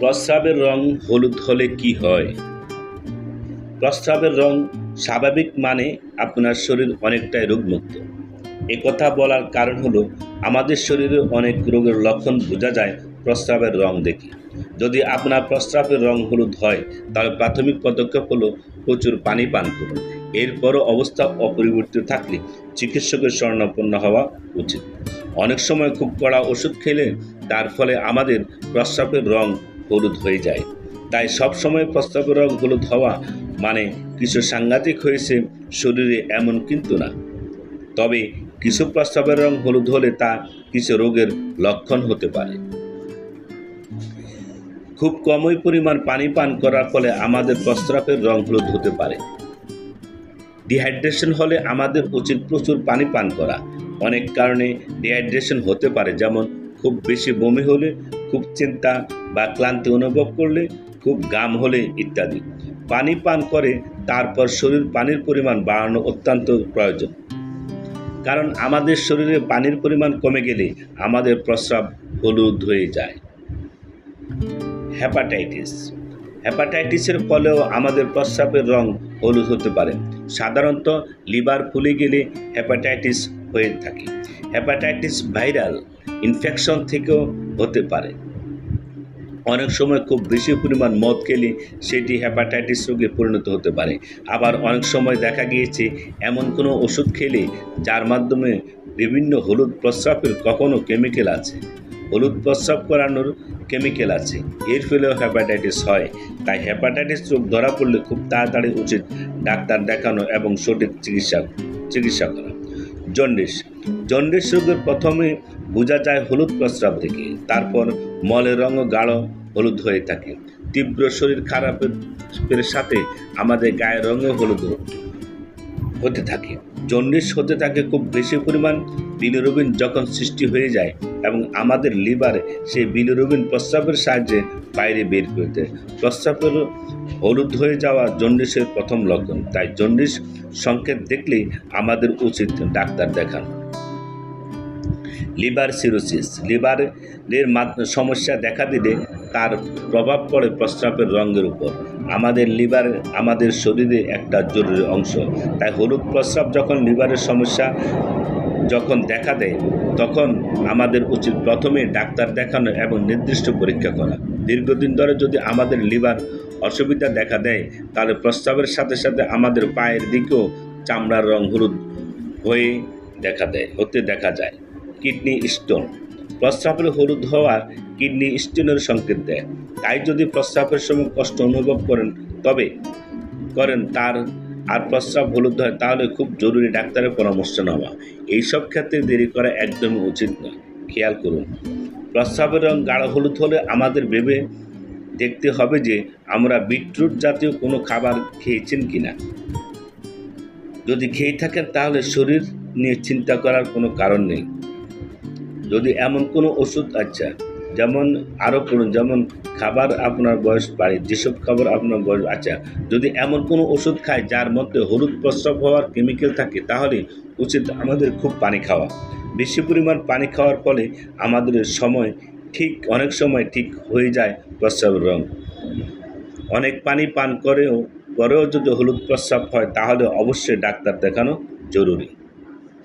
প্রস্রাবের রং হলুদ হলে কি হয়? প্রস্রাবের রং স্বাভাবিক মানে আপনার শরীর অনেকটাই রোগমুক্ত। কথা বলার কারণ হলো আমাদের শরীরে অনেক রোগের লক্ষণ বোঝা যায় প্রস্রাবের রং দেখে। যদি আপনার প্রস্রাবের রং হলুদ হয়, তাহলে প্রাথমিক পদক্ষেপ হলো প্রচুর পানি পান করুন। এরপরও অবস্থা অপরিবর্তিত থাকলে চিকিৎসকের স্বর্ণাপন্ন হওয়া উচিত। অনেক সময় খুব কড়া ওষুধ খেলে তার ফলে আমাদের প্রস্রাবের রং হলুদ হয়ে যায়। তাই সবসময় প্রস্রাবের রং হলুদ হওয়া মানে কিছু সাংঘাতিক হয়েছে শরীরে এমন কিন্তু না। তবে কিছু প্রস্রাবের রং হলুদ হলে তা কিছু রোগের লক্ষণ হতে পারে। খুব কমই পরিমাণ পানি পান করার ফলে আমাদের প্রস্রাবের রং হলুদ হতে পারে। ডিহাইড্রেশন হলে আমাদের উচিত প্রচুর পানি পান করা। অনেক কারণে ডিহাইড্রেশন হতে পারে। যেমন খুব বেশি বমি হলে, খুব চিন্তা বা ক্লান্তি অনুভব করলে, খুব গাম হলে ইত্যাদি। পানি পান করে, তারপর শরীর পানির পরিমাণ বাড়ানো অত্যন্ত প্রয়োজন। কারণ আমাদের শরীরে পানির পরিমাণ কমে গেলে আমাদের প্রস্রাব হলুদ হয়ে যায়। হ্যাপাটাইটিস হ্যাপাটাইটিসের ফলেও আমাদের প্রস্রাবের রং হলুদ হতে পারে। সাধারণত লিভার ফুলে গেলে হ্যাপাটাইটিস হয়ে থাকে। হ্যাপাটাইটিস ভাইরাল ইনফেকশন থেকেও হতে পারে। অনেক সময় খুব বেশি পরিমাণ মদ খেলে সেটি হ্যাপাটাইটিস রোগে পরিণত হতে পারে। আবার অনেক সময় দেখা গিয়েছে, এমন কোনো ওষুধ খেলে যার মাধ্যমে বিভিন্ন হলুদ প্রস্রাবের কখনো কেমিক্যাল আছে। হলুদ প্রস্রাব করানোর কেমিক্যাল আছে। এর ফলেও হ্যাপাটাইটিস হয়। তাই হ্যাপাটাইটিস রোগ ধরা পড়লে খুব তাড়াতাড়ি উচিত ডাক্তার দেখানো এবং সঠিক চিকিৎসা চিকিৎসা করা। জন্ডিস জন্ডিস রোগের প্রথমে বোঝা যায় হলুদ প্রস্রাব থেকে। তারপর মলের রঙও গাঢ় হলুদ হয়ে থাকে। তীব্র শরীর খারাপের সাথে আমাদের গায়ের রঙও হলুদ হতে থাকে। জন্ডিস হতে থাকে খুব বেশি পরিমাণ বিলিরুবিন যখন সৃষ্টি হয়ে যায় এবং আমাদের লিভারে সেই বিলিরুবিন প্রস্রাবের সাহায্যে বাইরে বের করে দেয়। প্রস্রাবের হলুদ হয়ে যাওয়া জন্ডিসের প্রথম লক্ষণ। তাই জন্ডিস সংকেত দেখলেই আমাদের উচিত ডাক্তার দেখানো। Liver cirrhosis. লিভারের সমস্যা দেখা দিলে তার প্রভাব পড়ে প্রস্রাবের রঙের উপর। আমাদের লিভার আমাদের শরীরে একটা জরুরি অংশ। তাই হলুদ প্রস্রাব যখন লিভারের সমস্যা যখন দেখা দেয়, তখন আমাদের উচিত প্রথমে ডাক্তার দেখানো এবং নির্দিষ্ট পরীক্ষা করা। দীর্ঘদিন ধরে যদি আমাদের লিভার অসুবিধা দেখা দেয়, তাহলে প্রস্রাবের সাথে সাথে আমাদের পায়ের দিকেও চামড়ার রং হলুদ হয়ে দেখা দেয়, হতে দেখা যায়। কিডনি স্টোন প্রস্রাবের হলুদ হওয়া কিডনি স্টোনের সংকেত দেয়। তাই যদি প্রস্রাবের সময় কষ্ট অনুভব করেন, তবে করেন তার আর প্রস্রাব হলুদ হয়, তাহলে খুব জরুরি ডাক্তারের পরামর্শ নেওয়া। এইসব ক্ষেত্রে দেরি করা একদমই উচিত নয়। খেয়াল করুন। প্রস্রাবের রং গাঢ় হলুদ হলে আমাদের ভেবে দেখতে হবে যে আমরা বিটরুট জাতীয় কোনো খাবার খেয়েছেন কি না যদি খেয়ে থাকেন, তাহলে শরীর নিয়ে চিন্তা করার কোনো কারণ নেই। যদি এমন কোনো ওষুধ আচ্ছা যেমন আরও করুন যেমন খাবার আপনার বয়স বাড়ে, যেসব খাবার আপনার বয়স আচ্ছা যদি এমন কোনো ওষুধ খায় যার মধ্যে হলুদ প্রস্রাব হওয়ার কেমিক্যাল থাকে, তাহলে উচিত আমাদের খুব পানি খাওয়া। বেশি পরিমাণ পানি খাওয়ার ফলে আমাদের সময় ঠিক, অনেক সময় ঠিক হয়ে যায় প্রস্রাবের রং। অনেক পানি পান করেও, পরেও যদি হলুদ প্রস্রাব হয়, তাহলে অবশ্যই ডাক্তার দেখানো জরুরি।